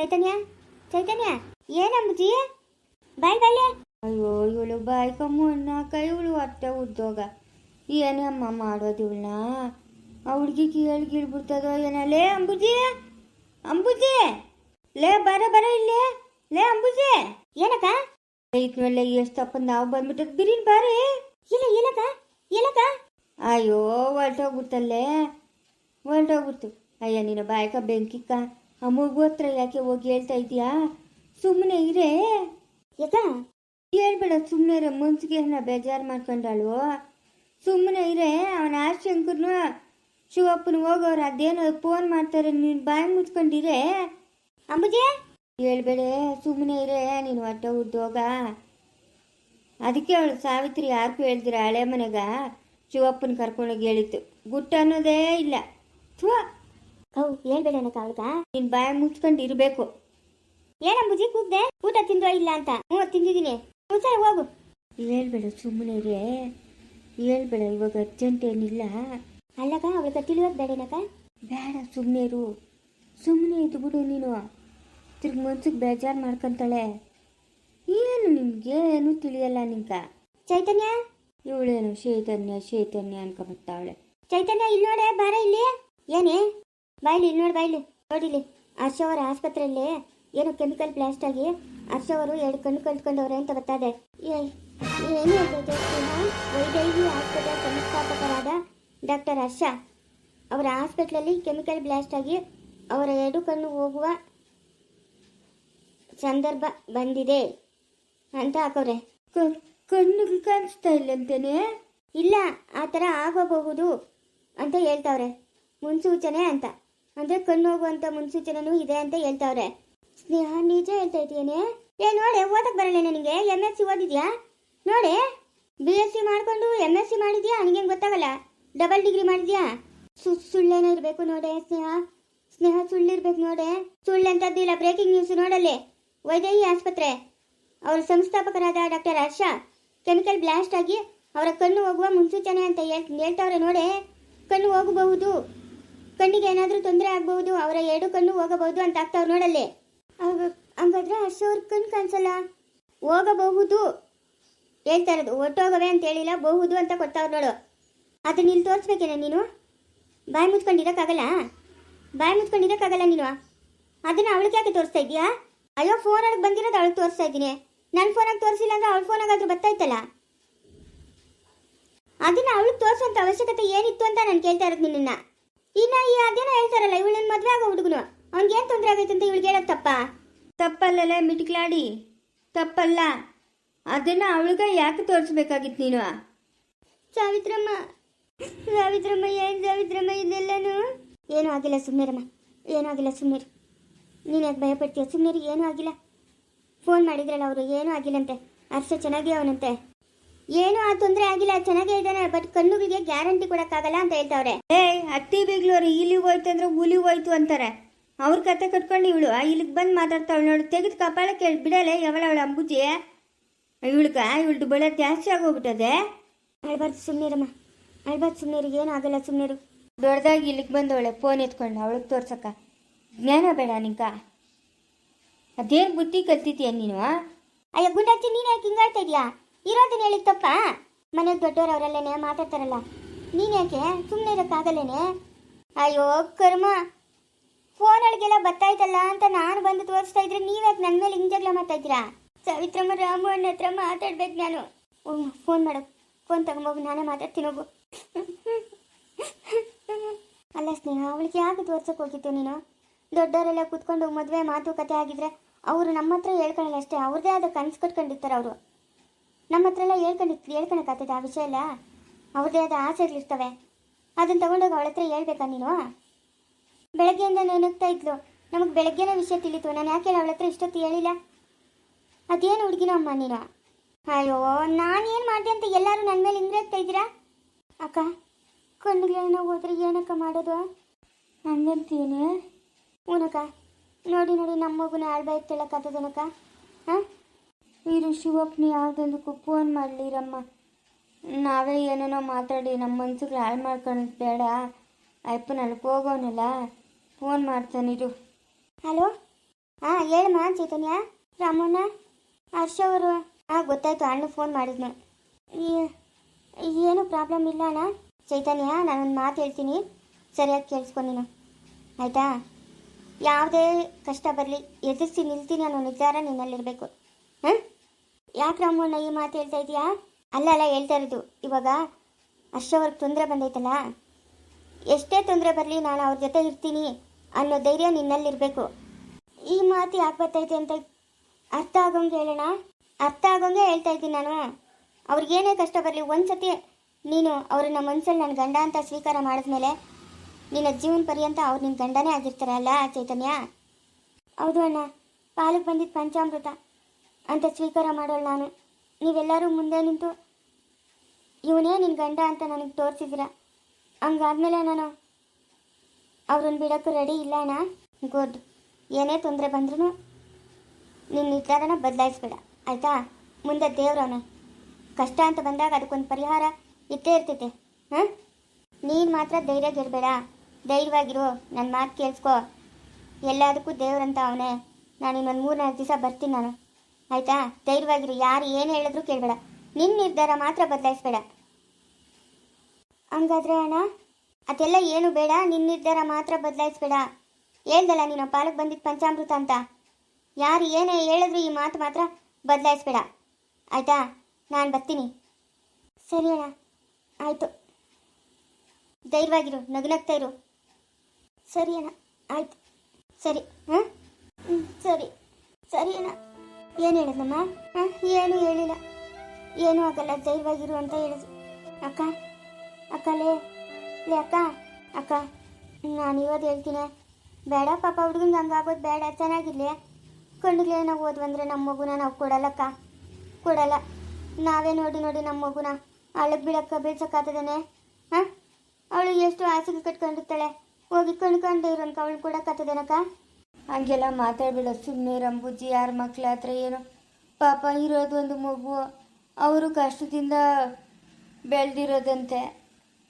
ಚೈತನ್ಯ ಚೈತನ್ಯ ಏನಂಬುಜಿ ಬಾಯ್ ಬಾಯ್ಲೆ ಅಯ್ಯೋ ಇವಳು ಬಾಯ್ಕಮ್ಮನ್ನ ಕೈ ಇವಳು ಅತ್ತೆ ಉದ್ಯೋಗ ಏನೇ ಅಮ್ಮ ಮಾಡೋದು ಇವಳನ್ನ? ಆ ಹುಡುಗಿ ಕೀಳ್ ಗೀಳ್ಬಿಡ್ತದೋ ಏನೋ? ಲೇ ಅಂಬುಜಿ ಅಂಬುಜಿ. ಲೇ ಬರ ಬರ ಇಲ್ಲೇ. ಲೇ ಅಂಬುಜಿ. ಏನಕ್ಕ? ಇದ್ಮೇಲೆ ಎಷ್ಟು ತಪ್ಪ ನಾವು ಬಂದ್ಬಿಟ್ಟದ್ ಬಿರಿನ್ ಬಾರಿ. ಇಲ್ಲ ಏನಕ್ಕ ಇಲ್ಲಕ ಅಯ್ಯೋ ಹೊರಟೋಗ್ಬಿಡ್ತಲ್ಲೇ ಹೊರಟೋಗ್ಬಿಡ್ತು. ಅಯ್ಯ ನೀನು ಬಾಯ್ಕ ಬೆಂಕಿಕ್ಕ ಆ ಮಗು ಹತ್ರ ಯಾಕೆ ಹೋಗಿ ಹೇಳ್ತಾ ಇದೀಯಾ ಸುಮ್ಮನೆ ಇರೇ. ಯಾಕ? ಹೇಳ್ಬೇಡ ಸುಮ್ಮನೆ ಇರೋ. ಮುನ್ಸಿಗೆ ಬೇಜಾರು ಮಾಡ್ಕೊಂಡಳು ಸುಮ್ಮನೆ ಇರೇ, ಅವನ ಆಶಂಕರ್ನು ಶಿವಪ್ಪನ ಹೋಗೋರು ಅದೇನೋ ಫೋನ್ ಮಾಡ್ತಾರೆ, ನೀನು ಬಾಯಿ ಮುಚ್ಕೊಂಡಿರೇ. ಅಮ್ಮಜೆ ಹೇಳ್ಬೇಡ ಸುಮ್ಮನೆ ಇರೇ, ನೀನು ಹೊಟ್ಟೆ ಉದ್ದೋಗ ಅದಕ್ಕೆ ಅವಳು ಸಾವಿತ್ರಿ ಯಾರಿಗೂ ಹೇಳ್ದಿರ ಹಳೆ ಮನೆಗ? ಶಿವಪ್ಪನ ಕರ್ಕೊಂಡೋಗಿ ಹೇಳಿತ್ತು ಗುಟ್ಟ ಅನ್ನೋದೇ ಇಲ್ಲ. ಥೂ. ಹೌ ಹೇಳ್ಬೇಡ ಏನಕ್ಕ ಅವಳ್ಗ ನೀನು ಬಾಯಿ ಮುಚ್ಕೊಂಡು ಇರಬೇಕು. ಏನಂಬುಜಿ ಕೂಗ್ದೆ ಊಟ ತಿಂದೋ ಇಲ್ಲ ಅಂತ? ಹ್ಞೂ ತಿಂದಿದ್ದೀನಿ. ಮುಂಚೆ ಹೋಗು. ಹೇಳ್ಬೇಡ ಸುಮ್ಮನೆ ಹೇಳ್ಬೇಡ ಇವಾಗ ಅರ್ಜೆಂಟ್ ಏನಿಲ್ಲ. ಅಲ್ಲಕ್ಕ ಅವಳಿಗೆ ತಿಳಿಯೋದು ಬೇಡನಕ್ಕ ಬೇಡ ಸುಮ್ಮನೆ ಇರು. ಸುಮ್ಮನೆ ಇದ್ಬಿಡು ನೀನು. ತಿರ್ಗಿ ಮನ್ಸಿಗೆ ಬೇಜಾರು ಮಾಡ್ಕೊಂತಾಳೆ. ಏನು ನಿಮ್ಗೇನು ಏನೂ ತಿಳಿಯಲ್ಲ ನಿಂಕ ಚೈತನ್ಯ? ಇವಳೇನು ಚೈತನ್ಯ ಚೈತನ್ಯ ಅನ್ಕೊಂಬರ್ತಾವಳೆ ಚೈತನ್ಯ ಇಲ್ಲಿ ನೋಡೆ ಬಾರ ಇಲ್ಲಿ. ಏನೇ? ಬಾಯ್ಲಿ ಇಲ್ಲಿ ನೋಡಿ ಬಾಯ್ಲಿ ನೋಡಿಲಿ. ಹರ್ಷ ಅವರ ಆಸ್ಪತ್ರೆಯಲ್ಲಿ ಏನು ಕೆಮಿಕಲ್ ಬ್ಲಾಸ್ಟ್ ಆಗಿ ಹರ್ಷ ಅವರು ಎರಡು ಕಣ್ಣು ಕಳ್ಕೊಂಡವ್ರೆ ಅಂತ ಗೊತ್ತಾದೆ. ಏನು ವೈದೇಹಿ ಆಸ್ಪತ್ರೆ ಸಂಸ್ಥಾಪಕರಾದ ಡಾಕ್ಟರ್ ಹರ್ಷ ಅವರ ಆಸ್ಪತ್ರೆಯಲ್ಲಿ ಕೆಮಿಕಲ್ ಬ್ಲಾಸ್ಟ್ ಆಗಿ ಅವರ ಎರಡು ಕಣ್ಣು ಹೋಗುವ ಸಂದರ್ಭ ಬಂದಿದೆ ಅಂತ ಹಾಕವ್ರೆ ಕಣ್ಣು ಕಾಣಿಸ್ತಾ ಇಲ್ಲಂತೇನೆ ಇಲ್ಲ ಆ ಥರ ಆಗೋಬಹುದು ಅಂತ ಹೇಳ್ತಾವ್ರೆ. ಮುನ್ಸೂಚನೆ ಅಂತ. ಅಂದರೆ ಕಣ್ಣು ಹೋಗುವಂಥ ಮುನ್ಸೂಚನೆನೂ ಇದೆ ಅಂತ ಹೇಳ್ತಾವ್ರೆ. ಸ್ನೇಹ, ನಿಜ ಹೇಳ್ತಾ ಇದೆಯೇನೆ ಏ, ನೋಡಿ ಓದಕ್ಕೆ ಬರಲ್ಲ ನನಗೆ ಎಂ ಎಸ್ ಸಿ ಓದಿದ್ಯಾ? ನೋಡಿ ಬಿ ಎಸ್ ಸಿ ಮಾಡ್ಕೊಂಡು ಎಂ ಎಸ್ ಸಿ ಮಾಡಿದ್ಯಾ? ನನಗೇನು ಗೊತ್ತಾಗಲ್ಲ. ಡಬಲ್ ಡಿಗ್ರಿ ಮಾಡಿದ್ಯಾ? ಸು, ಸುಳ್ಳೇನೋ ಇರಬೇಕು ನೋಡೆ, ಸ್ನೇಹ. ಸ್ನೇಹ ಸುಳ್ಳಿರ್ಬೇಕು ನೋಡೆ. ಸುಳ್ಳಂತದ್ದಿಲ್ಲ ಬ್ರೇಕಿಂಗ್ ನ್ಯೂಸ್ ನೋಡಲ್ಲಿ. ವೈದೇಹಿ ಆಸ್ಪತ್ರೆ. ಅವರ ಸಂಸ್ಥಾಪಕರಾದ ಡಾಕ್ಟರ್ ಹರ್ಷ, ಕೆಮಿಕಲ್ ಬ್ಲಾಸ್ಟ್ ಆಗಿ ಅವರ ಕಣ್ಣು ಹೋಗುವ ಮುನ್ಸೂಚನೆ ಅಂತ ಹೇಳ್, ಹೇಳ್ತಾವ್ರೆ ನೋಡಿ. ಕಣ್ಣು ಹೋಗಬಹುದು. ಕಣ್ಣಿಗೆ ಏನಾದರೂ ತೊಂದರೆ ಆಗಬಹುದು ಅವರ ಎರಡು ಕಣ್ಣು ಹೋಗಬಹುದು ಅಂತ ಆಗ್ತಾವ್ ನೋಡಲ್ಲೇ. ಹಂಗ- ಹಂಗಾದ್ರೆ ಹರ್ಷ ಅವ್ರ ಕಣ್ಣು ಕಾಣಿಸಲ್ಲ? ಹೋಗಬಹುದು. ಹೇಳ್ತಾ ಇರೋದು ಒಟ್ಟೋಗವೆ ಅಂತ ಹೇಳಿಲ್ಲ ಬಹುದು ಅಂತ ಕೊಡ್ತಾವ್ರು ನೋಡು. ಅದನ್ನ ಇಲ್ಲಿ ತೋರಿಸ್ಬೇಕೇನೆ ನೀನು? ಬಾಯಿ ಮುಚ್ಕೊಂಡಿರೋಕ್ಕಾಗಲ್ಲ? ಬಾಯಿ ಮುಚ್ಕೊಂಡಿರೋಕ್ಕಾಗಲ್ಲ ನೀನು? ಅದನ್ನು ಅವಳಿಗೆ ಯಾಕೆ ತೋರಿಸ್ತಾ ಇದೀಯಾ ಅಯ್ಯೋ ಫೋನ್ ಒಳಗೆ ಬಂದಿರೋದು ಅವಳಿಗೆ ತೋರಿಸ್ತಾ ಇದ್ದೀನಿ. ನನ್ನ ಫೋನಾಗ ತೋರಿಸಿಲ್ಲ ಅಂದ್ರೆ ಅವಳ ಫೋನಾಗಾದ್ರೂ ಬರ್ತಾಯ್ತಲ್ಲ ಅದನ್ನು ಅವಳಿಗೆ ತೋರಿಸುವಂಥ ಅವಶ್ಯಕತೆ ಏನಿತ್ತು ಅಂತ ನಾನು ಕೇಳ್ತಾ ಇರೋದು ನಿನ್ನ ಇನ್ನ ಈ ಅದೇನೋ ಹೇಳ್ತಾರಲ್ಲ ಇವಳನ್ನ ಮದ್ವೆ ಆಗೋ ಹುಡುಗನು. ಅವ್ನಿಗೆ ಏನ್ ತೊಂದರೆ ಆಗೈತೆ ಅಂತ ಇವಳಿಗೆ ಹೇಳೋದು ತಪ್ಪ? ತಪ್ಪಲ್ಲಲ್ಲ ಮಿಟ್ಕ್ಲಾಡಿ. ತಪ್ಪಲ್ಲ. ಅದನ್ನ ಅವಳಿಗೆ ಯಾಕೆ ತೋರಿಸ್ಬೇಕಾಗಿತ್ತು ನೀನು? ಸಾವಿತ್ರಮ್ಮ ಸಾವಿತ್ರಮ್ಮ ಏನ್ ಸಾವಿತ್ರಮ್ಮ ಇದೆಲ್ಲನು? ಏನೂ ಆಗಿಲ್ಲ ಸುಮ್ಮನಿರಮ್ಮ ಏನೂ ಆಗಿಲ್ಲ ಸುಮ್ಮನಿರು ನೀನು ಯಾಕೆ ಭಯಪಡ್ತೀಯ? ಸುಮ್ಮನಿರು ಏನೂ ಆಗಿಲ್ಲ. ಫೋನ್ ಮಾಡಿದ್ರಲ್ಲ ಅವರು ಏನೂ ಆಗಿಲ್ಲಂತೆ. ಅರ್ಷ ಚೆನ್ನಾಗಿ ಅವನಂತೆ. ಏನೂ ಆ ತೊಂದರೆ ಆಗಿಲ್ಲ ಚೆನ್ನಾಗೇ ಇದ್ದಾನೆ ಬಟ್ ಕಣ್ಣುಗಳಿಗೆ ಗ್ಯಾರಂಟಿ ಕೊಡೋಕ್ಕಾಗಲ್ಲ ಅಂತ ಹೇಳ್ತಾವ್ರೆ. ಏಯ್ ಅತ್ತಿ ಬಿಗ್ಲೋರು ಇಲ್ಲಿ ಹೋಯ್ತು ಅಂದ್ರೆ ಹುಲಿ ಹೋಯ್ತು ಅಂತಾರೆ. ಅವ್ರ ಕತೆ ಕಟ್ಕೊಂಡು ಇವಳು ಇಲ್ಲಿಗೆ ಬಂದು ಮಾತಾಡ್ತಾವಳು ನೋಡು ತೆಗೆದು ಕಪಾಳ ಕೇಳ ಬಿಡಲೆ ಯಾವಳ ಅವಳ ಅಂಬುಜಿ? ಇವಳಕ ಇವಳ್ದು ಬಳೆ ಜಾಸ್ತಿ ಆಗೋಗ್ಬಿಟ್ಟದೆ. ಅಳ್ಬಾರ್ದು ಸುಮ್ಮನಿರಮ್ಮ ಅಳ್ಬಾರ್ದು ಸುಮ್ಮನಿರು ಏನು ಆಗಲ್ಲ ಸುಮ್ಮನಿರು ದೊಡ್ಡದಾಗಿ ಇಲ್ಲಿಗೆ ಬಂದವಳೆ ಫೋನ್ ಎತ್ಕೊಂಡು ಅವಳಿಗೆ ತೋರ್ಸಕ್ಕ. ಜ್ಞಾನ ಬೇಡ ನಿಂಕ. ಅದೇನು ಬುದ್ಧಿ ಕಲ್ತಿದ್ಯಾ ನೀನು? ಅಯ್ಯ ಗುಂಡಾಚಿ ನೀನು ಯಾಕೆ ಹಿಂಗಾಡ್ತಾ ಇದೀಯಾ? ಇರೋದನ್ನ ಹೇಳಿತ್ತಪ್ಪ ಮನೆ ಮನೆಗೆ ಅವರಲ್ಲೇನೆ ಮಾತಾಡ್ತಾರಲ್ಲ. ನೀನು ಯಾಕೆ ಸುಮ್ಮನೆ ಇರೋಕ್ಕಾಗಲ್ಲೇನೆ ಅಯ್ಯೋ, ಕರ್ಮ. ಫೋನ್ ಒಳಗೆಲ್ಲ ಬರ್ತಾಯ್ತಲ್ಲ ಅಂತ ನಾನು ಬಂದು ತೋರಿಸ್ತಾ ಇದ್ರೆ ನೀವ್ಯಾಕೆ ನನ್ನ ಮೇಲೆ ಹಿಂಜಗ್ಲ ಜಗಳ ಮಾಡ್ತಾ ಇದ್ದೀರಾ? ಸಾವಿತ್ರಮ್ಮ ರಾಮು ಅಣ್ಣ ಹತ್ರ ಮಾತಾಡ್ಬೇಕು ನಾನು. ಫೋನ್ ಮಾಡು. ಫೋನ್ ತಗೊಂಬೋಗು ನಾನೇ ಮಾತಾಡ್ತೀನಿ, ಹೋಗು. ಅಲ್ಲ ಸ್ನೇಹ, ಅವಳಿಗೆ ಯಾಕೆ ತೋರ್ಸಕ್ಕೆ ಹೋಗಿತ್ತು ನೀನು? ದೊಡ್ಡವರೆಲ್ಲ ಕೂತ್ಕೊಂಡು ಮದುವೆ, ಮಾತುಕತೆ ಆಗಿದ್ರೆ ಅವರು ನಮ್ಮ ಹತ್ರ ಹೇಳ್ಕೊಳ್ಳಲ್ಲ ಅಷ್ಟೇ ಅವ್ರದ್ದೇ ಆದ ಕನ್ಸು ಕಟ್ಕೊಂಡಿರ್ತಾರೆ ಅವರು. ನಮ್ಮ ಹತ್ರ ಎಲ್ಲ ಹೇಳ್ಕೊಂಡಿರ್ತೀವಿ ಹೇಳ್ಕೊಳಕ್ಕಾಗ್ತದೆ ಆ ವಿಷಯ ಎಲ್ಲ? ಅವ್ರದ್ದೇ ಆದ ಆಸೆಗಳಿರ್ತವೆ ಅದನ್ನು ತಗೊಂಡೋಗಿ ಅವಳ ಹತ್ರ ಹೇಳ್ಬೇಕಾ ನೀನು? ಬೆಳಗ್ಗೆಯಿಂದ ನೆನಗ್ತಾ ಇದ್ಲು. ನಮಗೆ ಬೆಳಗ್ಗೆನೇ ವಿಷಯ ತಿಳಿತು. ನಾನು ಯಾಕೆ ಅವಳ ಹತ್ರ ಇಷ್ಟೊತ್ತು ಹೇಳಿಲ್ಲ? ಅದೇನು ಹುಡುಗಿನ ಅಮ್ಮ ನೀನು? ಅಯ್ಯೋ ನಾನೇನು ಮಾಡಿದೆ ಅಂತ ಎಲ್ಲರೂ ನನ್ನ ಮೇಲೆ ಹಿಂಗ್ರಾಗ್ತಾ ಇದ್ದೀರಾ? ಅಕ್ಕ, ಕಣ್ಣುಗಳನ್ನ ಹೋದ್ರೆ ಏನಕ್ಕ ಮಾಡೋದು? ಹಂಗಂತೀನಿ ಹ್ಞೂನಕ್ಕ. ನೋಡಿ ನೋಡಿ, ನಮ್ಮ ಮಗುನ ಆಳ್ಬಾಯ್ತು ಇತ್ತೇಳಕ್ಕಾಗ್ತದನಕ್ಕ ಹಾಂ? ಇರು ಶಿವಪ್ಪನ ಯಾವುದೊಂದಕ್ಕೂ ಫೋನ್ ಮಾಡಲಿರಮ್ಮ. ನಾವೇ ಏನೇನೋ ಮಾತಾಡಿ ನಮ್ಮ ಮನ್ಸಿಗೆ ಹಾಳು ಮಾಡ್ಕೊಳ್ಳೋದು ಬೇಡ. ಅಯ್ಯಪ್ಪನ ಅಲ್ಲಿಗೆ ಹೋಗೋನಲ್ಲ. Phone ಮಾಡ್ತಾನಿರು hello? ಹಾಂ ಹೇಳಮ್ಮ, ಚೈತನ್ಯ. ರಾಮಣ್ಣ? ಹರ್ಷ ಅವರು? ಹಾಂ ಗೊತ್ತಾಯ್ತು, ಅಣ್ಣ ಫೋನ್ ಮಾಡಿದ್ನು. ಏನು ಪ್ರಾಬ್ಲಮ್ ಇಲ್ಲ ಅಣ್ಣ? ಚೈತನ್ಯ, ನಾನೊಂದು ಮಾತು ಹೇಳ್ತೀನಿ. ಸರಿಯಾಗಿ ಕೇಳಿಸ್ಕೊ ನೀನು. ಆಯಿತಾ? ಯಾವುದೇ ಕಷ್ಟ ಬರಲಿ, ಎದುರಿಸಿ ನಿಲ್ತೀನಿ ಅನ್ನೋ ನಿರ್ಧಾರ ನಿನ್ನಲ್ಲಿರಬೇಕು. ಹಾಂ ಯಾಕೆ ರಾಮಣ್ಣ ಈ ಮಾತು ಹೇಳ್ತಾ ಇದೀಯಾ ಅಲ್ಲ ಅಲ್ಲ, ಹೇಳ್ತಾ ಇರೋದು. ಇವಾಗ ಅಷ್ಟವ್ರಿಗೆ ತೊಂದರೆ ಬಂದೈತಲ್ಲ? ಎಷ್ಟೇ ತೊಂದರೆ ಬರಲಿ ನಾನು ಅವ್ರ ಜೊತೆ ಇರ್ತೀನಿ ಅನ್ನೋ ಧೈರ್ಯ ನಿನ್ನಲ್ಲಿರಬೇಕು. ಈ ಮಾತು ಯಾಕೆ ಬರ್ತೈತೆ ಅಂತ ಅರ್ಥ ಆಗೋಂಗೆ ಹೇಳೋಣ? ಅರ್ಥ ಆಗೋಂಗೆ ಹೇಳ್ತಾ ಇದ್ದೀನಿ ನಾನು. ಅವ್ರಿಗೇನೇ ಕಷ್ಟ ಬರಲಿ, ಒಂದ್ಸತಿ ನೀನು ಅವ್ರನ್ನ ಮನಸ್ಸಲ್ಲಿ ನನ್ನ ಗಂಡ ಅಂತ ಸ್ವೀಕಾರ ಮಾಡಿದ್ಮೇಲೆ ನಿನ್ನ ಜೀವನ ಪರ್ಯಂತ ಅವ್ರು ನಿನ್ನ ಗಂಡನೇ ಆಗಿರ್ತಾರೆ ಅಲ್ಲ, ಚೈತನ್ಯ? ಹೌದು ಅಣ್ಣ. ಪಾಲಕ್ಕೆ ಬಂದಿದ್ದು ಪಂಚಾಮೃತ. ಅಂತ ಸ್ವೀಕಾರ ಮಾಡೋಳು ನಾನು. ನೀವೆಲ್ಲರೂ ಮುಂದೆ ನಿಂತು, ಇವನೇ ನಿನ್ನ ಗಂಡ ಅಂತ ನನಗೆ ತೋರಿಸಿದ್ರ ಹಂಗಾದ್ಮೇಲೆ ನಾನು ಅವ್ರನ್ನ ಬಿಡೋಕ್ಕೂ ರೆಡಿ ಇಲ್ಲ ಅಣ್ಣ. ಗುಡ್ ಏನೇ ತೊಂದರೆ ಬಂದ್ರೂ ನಿನ್ನ ನಿರ್ಧಾರನ ಬದಲಾಯಿಸ್ಬೇಡ. ಆಯಿತಾ? ಮುಂದೆ ದೇವ್ರವನು ಕಷ್ಟ ಅಂತ ಬಂದಾಗ ಅದಕ್ಕೊಂದು ಪರಿಹಾರ ಇದ್ದೇ ಇರ್ತೈತೆ. ಹಾಂ? ನೀನು ಮಾತ್ರ ಧೈರ್ಯ ಗೆಡಬೇಡ ಧೈರ್ಯವಾಗಿರು. ನನ್ನ ಮಾತು ಕೇಳಿಸ್ಕೊ. ಎಲ್ಲದಕ್ಕೂ ದೇವ್ರಂತ ಅವನೇ. ನಾನು ಇನ್ನೊಂದು ಮೂರು ನಾಲ್ಕು ದಿವಸ ಬರ್ತೀನಿ ನಾನು. ಆಯಿತಾ? ಧೈರ್ಯವಾಗಿರು. ಯಾರು ಏನು ಹೇಳಿದ್ರು ಕೇಳಬೇಡ. ನಿನ್ನ ನಿರ್ಧಾರ ಮಾತ್ರ ಬದಲಾಯಿಸ್ಬೇಡ. ಹಂಗಾದ್ರೆ ಅಣ್ಣ, ಅದೆಲ್ಲ ಏನು ಬೇಡ. ನಿನ್ನ ನಿರ್ಧಾರ ಮಾತ್ರ ಬದಲಾಯಿಸ್ಬೇಡ. ಹೇಳ್ದಲ್ಲ ನೀನು, ಪಾಲಕ್ ಬಂದಿದ್ದು ಪಂಚಾಮೃತ ಅಂತ. ಯಾರು ಏನೇ ಹೇಳಿದ್ರು ಈ ಮಾತು ಮಾತ್ರ ಬದಲಾಯಿಸ್ಬೇಡ. ಆಯ್ತಾ? ನಾನು ಬರ್ತೀನಿ. ಸರಿ ಅಣ್ಣ. ಆಯಿತು. ಧೈರ್ಯವಾಗಿರು. ನಗ್ನಾಗ್ತಾ ಇರು. ಸರಿ ಅಣ್ಣ. ಆಯ್ತು. ಸರಿ. ಹಾಂ ಸರಿ. ಸರಿ ಅಣ್ಣ. ಏನು ಹೇಳಿದಮ್ಮ ಹಾಂ? ಏನು ಹೇಳಿಲ್ಲ. ಏನೂ ಆಗಲ್ಲ, ಧೈರ್ಯವಾಗಿರು ಅಂತ ಹೇಳಿದ್ರು ಅಕ್ಕ ಅಕ್ಕ ಲೇ ಅಕ್ಕ ಅಕ್ಕ, ನಾನು ಇವತ್ತು ಹೇಳ್ತೀನಿ. ಬೇಡ ಪಾಪ, ಹುಡುಗಂಗೆ ಹಂಗಾಗೋದು ಬೇಡ. ಚೆನ್ನಾಗಿರ್ಲಿ. ಕಣ್ಣಿಗೆ ನಾವು ಬಂದ್ರೆ ನಮ್ಮ ಮಗುನ ನಾವು ಕೊಡಲ್ಲಕ್ಕ ಕೊಡಲ್ಲ. ನಾವೇ ನೋಡಿ ನೋಡಿ ನಮ್ಮ ಮಗುನ ಅಳಗ್ ಬಿಡಕ್ಕ ಬೀಳ್ಸಕ್ಕಾಗ್ತದೇನೆ ಹಾಂ? ಅವಳು ಎಷ್ಟು ಆಸೆಗೆ ಕಟ್ಕೊಂಡಿರ್ತಾಳೆ. ಹೋಗಿ ಕಣ್ಕೊಂಡು ಇರೋನ್ಕ ಅವಳು ಕೊಡಕ್ಕಾಗ್ತದೇನಕ್ಕ ಹಂಗೆಲ್ಲ ಮಾತಾಡ್ಬೇಡ ಸುಮ್ಮನೆ ರಂಬುಜ್ಜಿ ಯಾರ ಮಕ್ಳ ಹತ್ರ ಏನು ಪಾಪ ಇರೋದು ಒಂದು ಮಗು. ಅವರು ಕಷ್ಟದಿಂದ ಬೆಳೆದಿರೋದಂತೆ.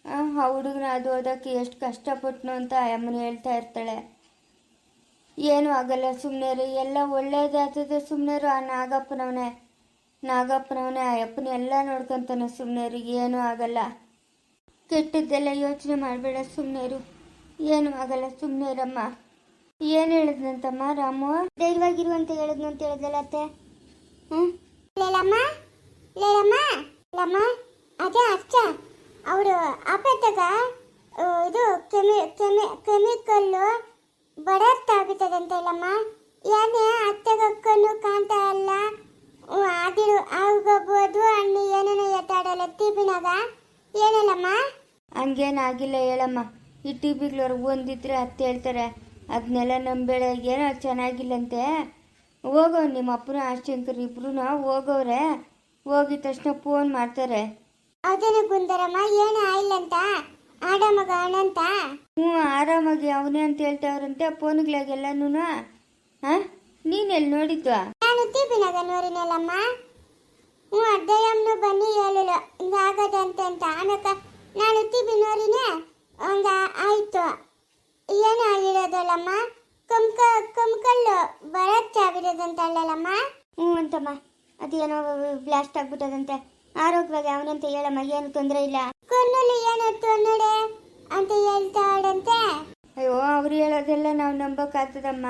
ಆ ಹುಡುಗನ ಅದು ಓದೋಕ್ಕೆ ಎಷ್ಟು ಕಷ್ಟಪಟ್ಟನು ಅಂತ ಅಮ್ಮನ ಹೇಳ್ತಾ ಇರ್ತಾಳೆ. ಏನೂ ಆಗಲ್ಲ ಸುಮ್ಮನೆ ಎಲ್ಲ ಒಳ್ಳೇದಾಗ್ತದೆ ಸುಮ್ಮನೆ ಆ ನಾಗಪ್ಪನವನೇ ನಾಗಪ್ಪನವನೇ, ಆ ಅಪ್ಪನ ಎಲ್ಲ ನೋಡ್ಕೊತಾನೆ ಸುಮ್ಮನೆ ಏನೂ ಆಗಲ್ಲ. ಕೆಟ್ಟದ್ದೆಲ್ಲ ಯೋಚನೆ ಮಾಡಬೇಡ ಸುಮ್ಮನೆ ಏನೂ ಆಗಲ್ಲ ಸುಮ್ಮನೆ ಇರಮ್ಮ. ಏನು ಹೇಳಿದ್ನಂತಮ್ಮ ರಾಮು? ಧೈರ್ಯವಾಗಿರು ಅಂತ ಹೇಳಿದ್ನು ಅಂತ ಹೇಳಿದ್ಲಲ್ಲ ಅತ್ತೆ. ಹ್ಞೂ ಲೇಲಮ್ಮ ಲೇಲಮ್ಮ ಲಮ್ಮ ಅದೇ ಅಚ್ಚ. ಅವರು ಆಪತ್ತಾಗ ಇದು ಕೆಮಿ ಕೆಮಿ ಕೆಮಿಕಲ್ಲು ಬಡತ್ತಾಗುತ್ತದಂತೆ ಇಲ್ಲಮ್ಮ ಏನೇ ಅತ್ತೆಗ ಕಲ್ಲು ಕಾಣ್ತಾ ಇಲ್ಲ. ಆದಿರು ಆಗಬಹುದು ಹಣ್ಣು ಏನೇನೋ ಎತ್ತಾಡಲ್ಲ ಟಿಬಿನಾಗ. ಏನಿಲ್ಲಮ್ಮ? ಹಂಗೇನಾಗಿಲ್ಲ ಹೇಳಮ್ಮ. ಈ ಟಿ ಬಿಗ್ಳವ್ರು ಒಂದಿದ್ರೆ ಅತ್ತೆ ಹೇಳ್ತಾರೆ. ಅದನ್ನೆಲ್ಲ ನಂಬೇಳೆ ಏನೋ ಚೆನ್ನಾಗಿಲ್ಲಂತೆ. ಹೋಗೋ ನಿಮ್ಮ ಅಪ್ಪನ ಆಶ್ಚಂಕರ್ ಇಬ್ರು ಹೋಗೋರೆ. ಹೋಗಿದ ತಕ್ಷಣ ಫೋನ್ ಮಾಡ್ತಾರೆ. ಅದೇನು ಗುಂದರಮ್ಮ ಏನೇ ಆಯಿಲ್ಲಂತ ಆರಾಮಾಗ ಮಗ ಅಣ್ಣಂತ? ಹ್ಞೂ ಆರಾಮಾಗಿ ಅವನೇ ಅಂತ ಹೇಳ್ತಾವ್ರಂತೆ ಫೋನ್ಗಳಾಗೆಲ್ಲನೂ ಹಾಂ ನೀನೆಲ್ಲಿ ನೋಡಿದ್ವಾ? ನಾನು ತೀಪಿನಾಗ ನೋಡಿನಲ್ಲಮ್ಮ ಹ್ಞೂ ಅದ್ದಯ್ಯಮ್ಮನು ಬನ್ನಿ ಹೇಳಿಲ್ಲ ಹಿಂಗಾಗದಂತೆ ಅಂತ. ಆಮೇಕ ನಾನು ತೀಪಿ ನೋಡಿನೇ ಹಂಗ ಆಯ್ತು. ಏನು ಆಗಿರೋದಲ್ಲಮ್ಮ? ಕಮ್ಕ ಕಮ್ಕಲ್ಲು ಬರಕ್ಕೆ ಆಗಿರೋದಂತ ಅಲ್ಲಲ್ಲಮ್ಮ? ಹ್ಞೂ ಅಂತಮ್ಮ. ಅದೇನೋ ಬ್ಲಾಸ್ಟ್ ಆಗ್ಬಿಟ್ಟದಂತೆ. ಆರೋಗ್ಯವಾಗಿ ಅವನಂತ ಹೇಳಮ್ಮ ಏನು ತೊಂದರೆ ಇಲ್ಲ. ಕಣ್ಣಲ್ಲಿ ಏನಾಯ್ತು ನೋಡೆ ಅಂತ ಹೇಳ್ತಾಡಂತೆ ಅಯ್ಯೋ ಅವ್ರು ಹೇಳೋದೆಲ್ಲ ನಾವು ನಂಬಕ್ಕಾಗ್ತದಮ್ಮ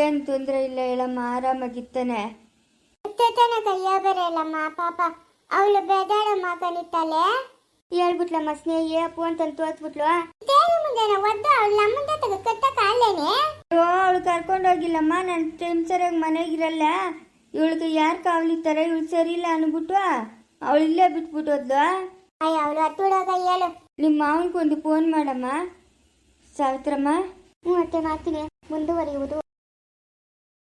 ಏನು ತೊಂದರೆ ಇಲ್ಲ ಹೇಳಮ್ಮ ಆರಾಮಾಗಿತ್ತಾನೆ ತನ ಕೈಯ ಬರಲ್ಲಮ್ಮ ಪಾಪ. ಅವಳು ಬೆದಾಡ ಮಗನಿತ್ತಲೆ ಹೇಳ್ಬಿಟ್ಲಮ್ಮ ಸ್ನೇಹಿ ಫೋನ್ ತಂದು ತೋರ್ಸ್ಬಿಟ್ಲು ಮುಂದೆನ ಒದ್ದ ಅವಳು ನಮ್ಮ ಜೊತೆಗೆ ತಗ ಕಟ್ಟಕ ಅಲ್ಲೇನೆ ಅಯ್ಯೋ ಅವಳು ಕರ್ಕೊಂಡೋಗಿಲ್ಲಮ್ಮ ನನ್ನ ಟೈಮ್ ಸರಿಯಾಗಿ ಮನೆಗಿರಲ್ಲ ಇವಳಿಗೆ ಯಾರು ಕಾವಲಿತ್ತಾರೆ ಇವಳು ಸರಿ ಇಲ್ಲ ಅಂದ್ಬಿಟ್ಟು ಅವಳು ಇಲ್ಲೇ ಬಿಟ್ಬಿಟ್ಟೋದ್ಲು ಅಯ್ಯ ಅವಳು ಹತ್ತುಡಾಗ ಹೇಳು. ನಿಮ್ಮ ಮಾವನ್ಕೊಂದು ಫೋನ್ ಮಾಡಮ್ಮ. ಸಾವಿತ್ರಮ್ಮ. ಹ್ಞೂ ಅತ್ತೆ ಮಾಡ್ತೀನಿ. ಮುಂದುವರಿಯುವುದು.